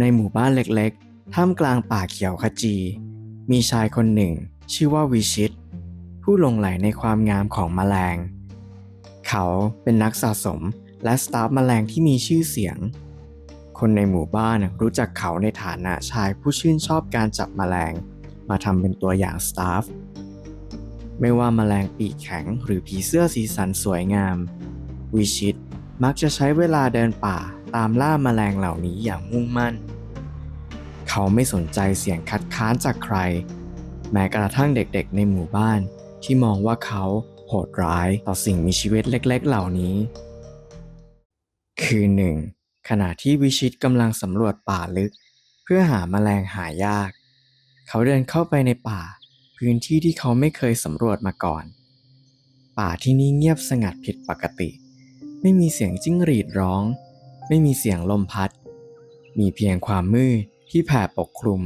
ในหมู่บ้านเล็กๆ ท่ามกลางป่าเขียวขจี มีชายคนหนึ่ง ชื่อว่าวิชิต ผู้หลงไหลในความงามของแมลง เขาเป็นนักสะสมและสตาฟแมลงที่มีชื่อเสียง คนในหมู่บ้านรู้จักเขาในฐานะชายผู้ชื่นชอบการจับแมลง มาทำเป็นตัวอย่างสตาฟไม่ว่าแมลงปีกแข็งหรือผีเสื้อสีสันสวยงาม วิชิตมักจะใช้เวลาเดินป่า ตามล่าแมลงเหล่านี้อย่างมุ่งมั่น เขาไม่สนใจเสียงคัดค้านจากใคร แม้กระทั่งเด็กๆในหมู่บ้านที่มองว่าเขาโหดร้ายต่อสิ่งมีชีวิตเล็กๆเหล่านี้ คืนหนึ่ง ขณะที่วิชิตกำลังสำรวจป่าลึก เพื่อหาแมลงหายาก เขาเดินเข้าไปในป่า พื้นที่ที่เขาไม่เคยสำรวจมาก่อน ป่าที่นี่เงียบสงัดผิดปกติ ไม่มีเสียงจิ้งหรีดร้อง ไม่มีเสียงลมพัด มีเพียงความมืดที่แผ่ปกคลุม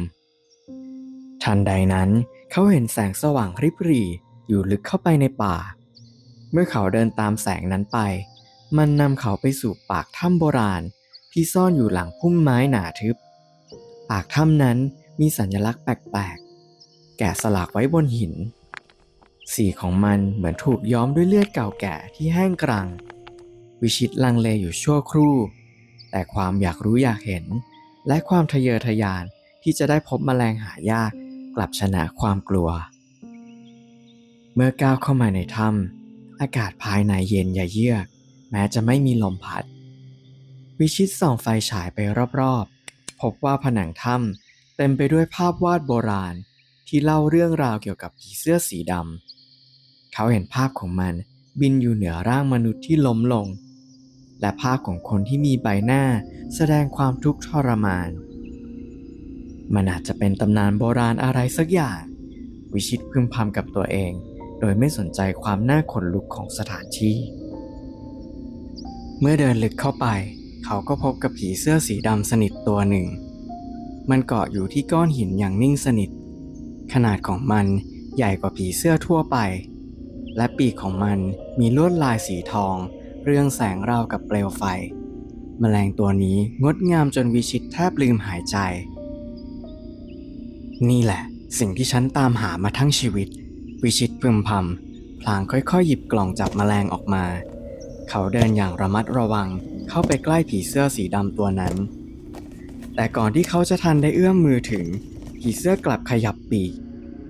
ทันใดนั้นเขาเห็นแสงสว่างริบหรี่อยู่ลึกเข้าไปในป่า เมื่อเขาเดินตามแสงนั้นไป มันนำเขาไปสู่ปากถ้ำโบราณที่ซ่อนอยู่หลังพุ่มไม้หนาทึบ ปากถ้ำนั้นมีสัญลักษณ์แปลกๆ แกะสลักไว้บนหิน สีของมันเหมือนถูกย้อมด้วยเลือดเก่าแก่ที่แห้งกรัง วิชิตลังเลอยู่ชั่วครู่ แต่ความอยากรู้อยากเห็น และความทะเยอทะยานที่จะได้พบแมลงหายากกลับชนะความกลัว เมื่อก้าวเข้ามาในถ้ำอากาศภายในเย็นยะเยือก แม้จะไม่มีลมพัด วิชิตส่องไฟฉายไปรอบๆ พบว่าผนังถ้ำเต็มไปด้วยภาพวาดโบราณที่เล่าเรื่องราวเกี่ยวกับผีเสื้อสีดำเขาเห็นภาพของมันบินอยู่เหนือร่างมนุษย์ที่ล้มลง และภาพของคนที่มีใบหน้าแสดงความทุกข์ทรมาน มันอาจจะเป็นตำนานโบราณอะไรสักอย่าง วิชิตพึมพำกับตัวเอง โดยไม่สนใจความน่าขนลุกของสถานที่ เมื่อเดินลึกเข้าไป เขาก็พบกับผีเสื้อสีดำสนิทตัวหนึ่ง มันเกาะอยู่ที่ก้อนหินอย่างนิ่งสนิท ขนาดของมันใหญ่กว่าผีเสื้อทั่วไป และปีกของมันมีลวดลายสีทอง เรื่องแสงราวกับเปลวไฟ แมลงตัวนี้งดงามจนวิชิตแทบลืมหายใจ นี่แหละ สิ่งที่ฉันตามหามาทั้งชีวิต วิชิตพึมพำพลางค่อยๆ หยิบกล่องจับแมลงออกมา เขาเดินอย่างระมัดระวังเข้าไปใกล้ผีเสื้อสีดำตัวนั้น แต่ก่อนที่เขาจะทันได้เอื้อมมือถึง ผีเสื้อกลับขยับปีก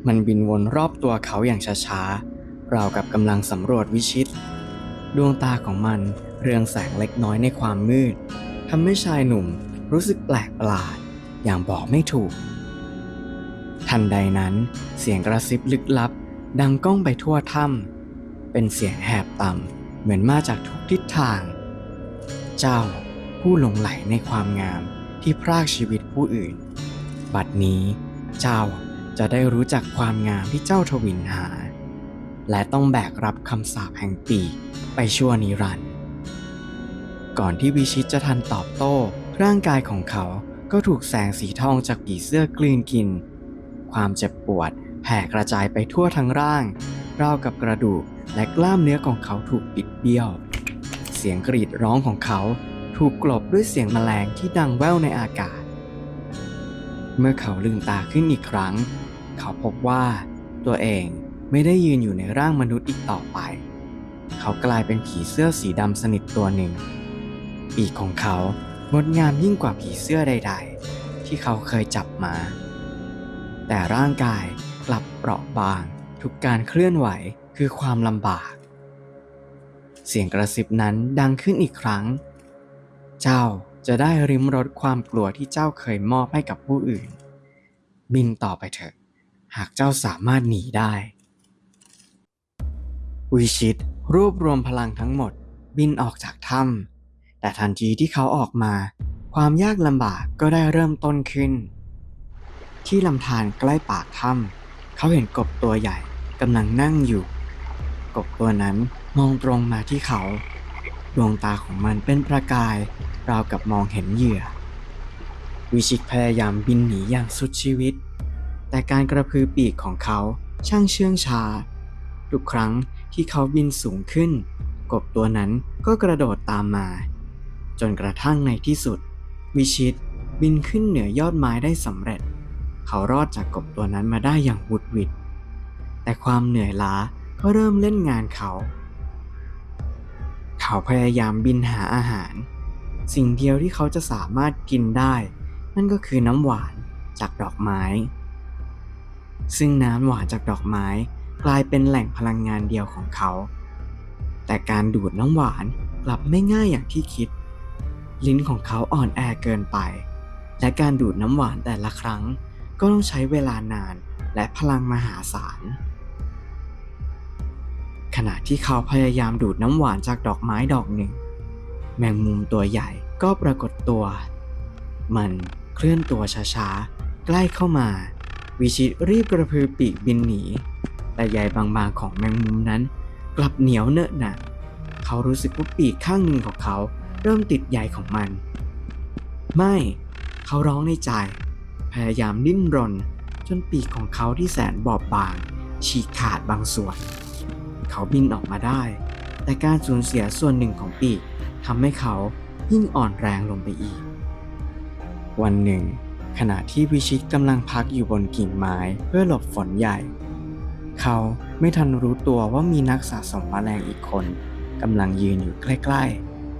มันบินวนรอบตัวเขาอย่างช้าๆราวกับกำลังสำรวจวิชิต ดวงตาของมันเรืองแสงเล็กน้อยในความมืดทำให้ชายหนุ่มรู้สึกแปลกประหลาด อย่างบอกไม่ถูก ทันใดนั้นเสียงกระซิบลึกลับ ดังก้องไปทั่วถ้ำเป็นเสียงแหบต่ำเหมือนมาจากทุกทิศทาง เจ้าผู้หลงไหลในความงามที่พรากชีวิตผู้อื่น บัดนี้เจ้าจะได้รู้จักความงามที่เจ้าทวินหา และต้องแบกรับคำสาปแห่งปีไปชั่วนิรันดร์ก่อนที่วิชิตจะทันตอบโต้ ร่างกายของเขาก็ถูกแสงสีทองจากผีเสื้อกลืนกิน ความเจ็บปวดแผ่กระจายไปทั่วทั้งร่างราวกับกระดูกและกล้ามเนื้อของเขาถูกปิดเบี้ยว เสียงกรีดร้องของเขาถูกกลบด้วยเสียงแมลงที่ดังแว่วในอากาศ เมื่อเขาลืมตาขึ้นอีกครั้ง เขาพบว่าตัวเอง ไม่ได้ยืนอยู่ในร่างมนุษย์อีกต่อไป เขากลายเป็นผีเสื้อสีดำสนิทตัวหนึ่ง ปีกของเขางดงามยิ่งกว่าผีเสื้อใด ๆ ที่เขาเคยจับมา แต่ร่างกายกลับเปราะบาง ทุกการเคลื่อนไหวคือความลำบาก เสียงกระซิบนั้นดังขึ้นอีกครั้ง เจ้าจะได้ริมรสความกลัวที่เจ้าเคยมอบให้กับผู้อื่น บินต่อไปเถอะ หากเจ้าสามารถหนีได้ วิชิตรวบรวมพลังทั้งหมดบินออกจากถ้ำแต่ทันทีที่เขาออกมา ความยากลำบากก็ได้เริ่มต้นขึ้น ที่ลำธารใกล้ปากถ้ำเขาเห็นกบตัวใหญ่กำลังนั่งอยู่ กบตัวนั้นมองตรงมาที่เขา ดวงตาของมันเป็นประกาย ราวกับมองเห็นเหยื่อ วิชิตพยายามบินหนีอย่างสุดชีวิต แต่การกระพือปีกของเขาช่างเชื่องช้า ทุกครั้งที่เขาบินสูงขึ้น กบตัวนั้นก็กระโดดตามมา จนกระทั่งในที่สุด วิชิตบินขึ้นเหนือยอดไม้ได้สำเร็จ เขารอดจากกบตัวนั้นมาได้อย่างวุดหวิดแต่ความเหนื่อยล้าก็เริ่มเล่นงานเขา เขาพยายามบินหาอาหาร สิ่งเดียวที่เขาจะสามารถกินได้ นั่นก็คือน้ำหวานจากดอกไม้ ซึ่งน้ำหวานจากดอกไม้ กลายเป็นแหล่งพลังงานเดียวของเขา แต่การดูดน้ำหวานกลับไม่ง่ายอย่างที่คิด ลิ้นของเขาอ่อนแอเกินไป และการดูดน้ำหวานแต่ละครั้ง ก็ต้องใช้เวลานานและพลังมหาศาล ขณะที่เขาพยายามดูดน้ำหวานจากดอกไม้ดอกหนึ่ง แมงมุมตัวใหญ่ก็ปรากฏตัว มันเคลื่อนตัวช้าๆ ใกล้เข้ามา วิชิตรีบกระพือปีกบินหนี แต่ใยบางๆของแมงมุมนั้น กลับเหนียวเนอะหนะเขารู้สึกว่าปีกข้างหนึ่งของเขา เริ่มติดใยของมัน ไม่ เขาร้องในใจ พยายามดิ้นรน จนปีกของเขาที่แสนบอบบาง ฉีกขาดบางส่วน เขาบินออกมาได้ แต่การสูญเสียส่วนหนึ่งของปีกทำให้เขายิ่งอ่อนแรงลงไปอีก วันหนึ่ง ขณะที่วิชิตกำลังพักอยู่บนกิ่งไม้เพื่อหลบฝนใหญ่ เขาไม่ทันรู้ตัวว่ามีนักสะสมแมลงอีกคนกำลังยืนอยู่ใกล้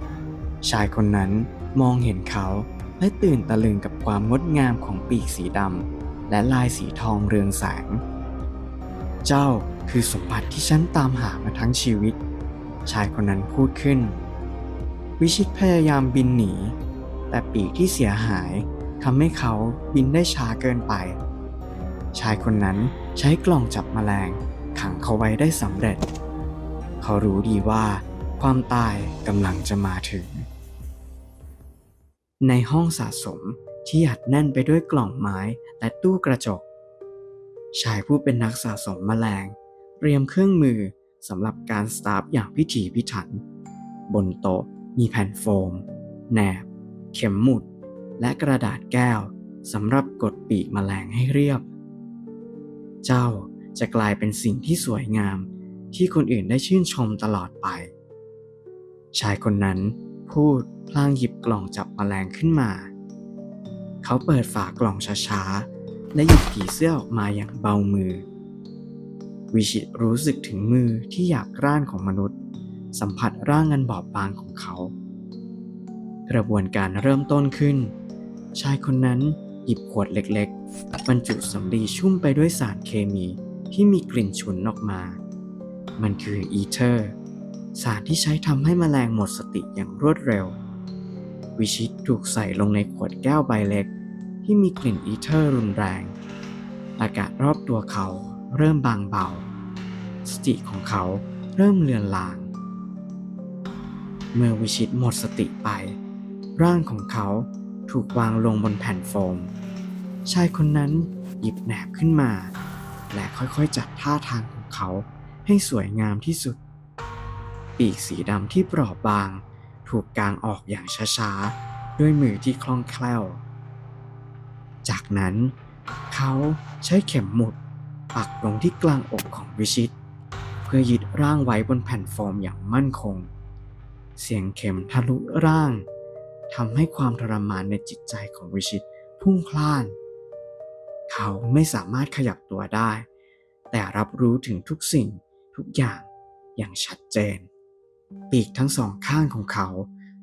ๆ ชายคนนั้นมองเห็นเขาและตื่นตะลึงกับความงดงามของปีกสีดำและลายสีทองเรืองแสง เจ้าคือสมบัติที่ฉันตามหามาทั้งชีวิต ชายคนนั้นพูดขึ้น วิชิตพยายามบินหนี แต่ปีกที่เสียหายทำให้เขาบินได้ช้าเกินไป ชายคนนั้นใช้กล่องจับแมลง ขังเขาไว้ได้สำเร็จ เขารู้ดีว่าความตายกำลังจะมาถึง ในห้องสะสมที่อัดแน่นไปด้วยกล่องไม้และตู้กระจก ชายผู้เป็นนักสะสมแมลง เตรียมเครื่องมือสำหรับการสตาร์ฟอย่างพิถีพิถัน บนโต๊ะมีแผ่นโฟม แหนบ เข็มหมุด และกระดาษแก้วสำหรับกดปีกแมลงให้เรียบ เจ้าจะกลายเป็นสิ่งที่สวยงามที่คนอื่นได้ชื่นชมตลอดไป ชายคนนั้นพูดพลางหยิบกล่องจับแมลงขึ้นมา เขาเปิดฝากล่องช้าๆ และหยิบผีเสื้อออกมาอย่างเบามือ วิชิตรู้สึกถึงมือที่หยาบกร้านของมนุษย์ สัมผัสร่างอันบอบบางของเขา กระบวนการเริ่มต้นขึ้น ชายคนนั้นหยิบขวดเล็ก บรรจุสำลีชุ่มไปด้วยสารเคมีที่มีกลิ่นฉุนออกมา มันคืออีเทอร์ สารที่ใช้ทำให้มแมลงหมดสติอย่างรวดเร็ว วิชิตถูกใส่ลงในขวดแก้วใบเล็ก ที่มีกลิ่นอีเทอร์รุนแรง อากาศรอบตัวเขาเริ่มบางเบา สติของเขาเริ่มเลือนลาง เมื่อวิชิตหมดสติไป ร่างของเขาถูกวางลงบนแผ่นโฟม ชายคนนั้นหยิบแหนบขึ้นมา และค่อยๆจัดท่าทางของเขาให้สวยงามที่สุด ปีกสีดำที่เปราะบาง ถูกกางออกอย่างช้าๆ ด้วยมือที่คล่องแคล่ว จากนั้น เขาใช้เข็มหมุดปักลงที่กลางอกของวิชิต เพื่อยึดร่างไว้บนแผ่นโฟมอย่างมั่นคง เสียงเข็มทะลุร่างทำให้ความทรมานในจิตใจของวิชิตพุ่งพล่าน เขาไม่สามารถขยับตัวได้ แต่รับรู้ถึงทุกสิ่งทุกอย่างอย่างชัดเจน ปีกทั้งสองข้างของเขา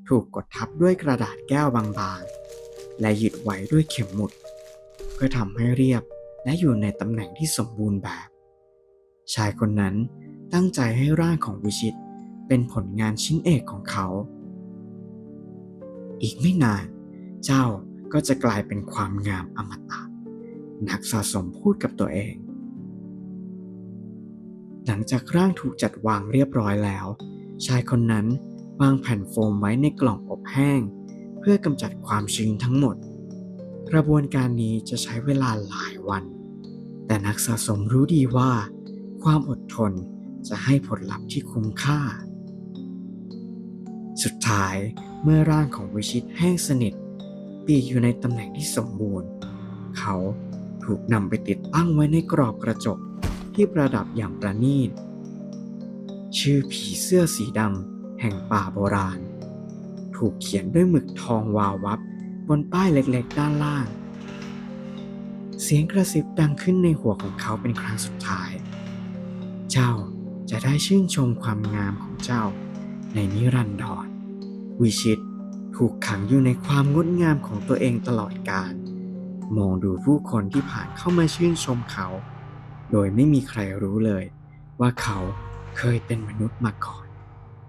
ถูกกดทับด้วยกระดาษแก้วบางๆ และยึดไว้ด้วยเข็มหมุด เพื่อทำให้เรียบและอยู่ในตำแหน่งที่สมบูรณ์แบบ ชายคนนั้นตั้งใจให้ร่างของวิชิตเป็นผลงานชิ้นเอกของเขา อีกไม่นาน เจ้าก็จะกลายเป็นความงามอมตะ นักสะสมพูดกับตัวเอง หลังจากร่างถูกจัดวางเรียบร้อยแล้ว ชายคนนั้นวางแผ่นโฟมไว้ในกล่องอบแห้ง เพื่อกำจัดความชื้นทั้งหมด กระบวนการนี้จะใช้เวลาหลายวัน แต่นักสะสมรู้ดีว่า ความอดทนจะให้ผลลัพธ์ที่คุ้มค่า สุดท้ายเมื่อร่างของวิชิตแห้งสนิทปีกอยู่ในตำแหน่งที่สมบูรณ์ เขา ถูกนำไปติดตั้งไว้ในกรอบกระจกที่ประดับอย่างประณีต ชื่อผีเสื้อสีดำแห่งป่าโบราณ ถูกเขียนด้วยหมึกทองวาววับบนป้ายเล็กๆ ด้านล่าง เสียงกระซิบดังขึ้นในหัวของเขาเป็นครั้งสุดท้าย เจ้าจะได้ชื่นชมความงามของเจ้าในนิรันดรวิชิตถูกขังอยู่ในความงดงามของตัวเองตลอดกาล มองดูผู้คนที่ผ่านเข้ามาชื่นชมเขา โดยไม่มีใครรู้เลยว่าเขาเคยเป็นมนุษย์มาก่อน